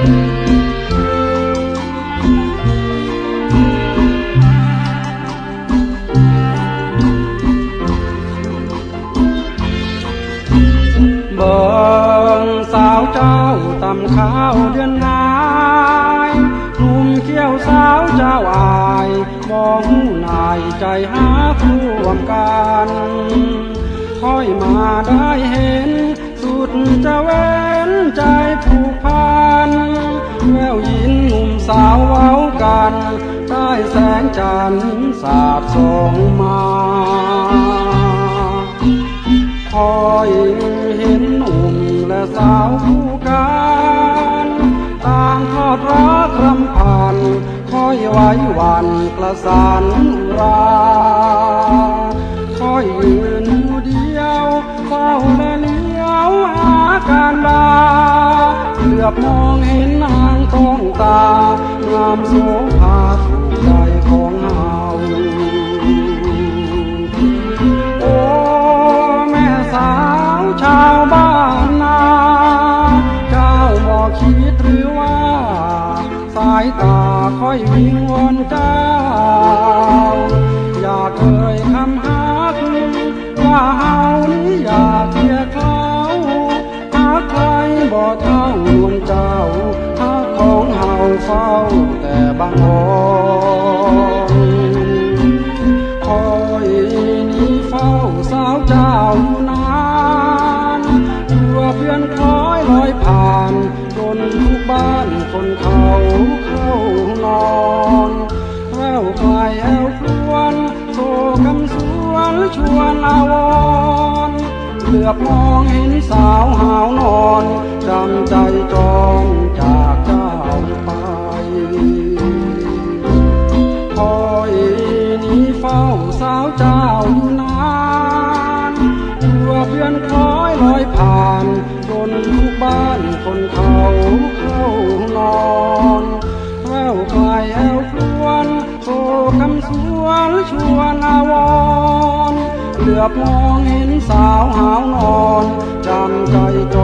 บ่งสาวเจ้าตำข้าวเดือนนายหนุ่มเขี้ยวสาวเจ้าอายมองหูนายใจหาคู่วมกันค่อยมาได้เห็น สุดจะเว้นใจผูกพันาวเว้ากันได้แสงจันทร์สาดส่องมาคอยเห็นหนุ่มและสาวคู่กันต่างทอดรักรำพันคอยไว้วันกระสานราคอยยืนอยู่เดียวเฝ้าและเลี้ยวหาการดาเหลือบมองเห็นนางต้องตา งามโสภาถูกใจของเฮาโอ้แม่สาวชาวบ้านนาเจ้าบอกคิดหรือว่า สายตาคอยวิงวอนเจ้า อย่าเคยคำฮักว่าเฮานี้อยากเคียเขาหาใครบ่เท่าดวงเจ้ บางอ่อนคอยนี้เฝ้าสาวเจ้าอยู่นานตัวเพื่อนคล้อยลอยผ่านจนทุกบ้านคนเขาเข้านอนแววไกลแอวครวนโซกำสวนชวนอาวรเหลือบมองเห็นสาวหาวนอนจำใจจองจาก เฝ้าสาวเจ้าอยู่นานตัวเพื่อนคล้อยลอยผ่านจนทุกบ้านคนเขาเข้านอนแววไกลแอวครวนโซคำสวนชวนอาวรเหลือบมองเห็นสาวหาวนอนจำใจจ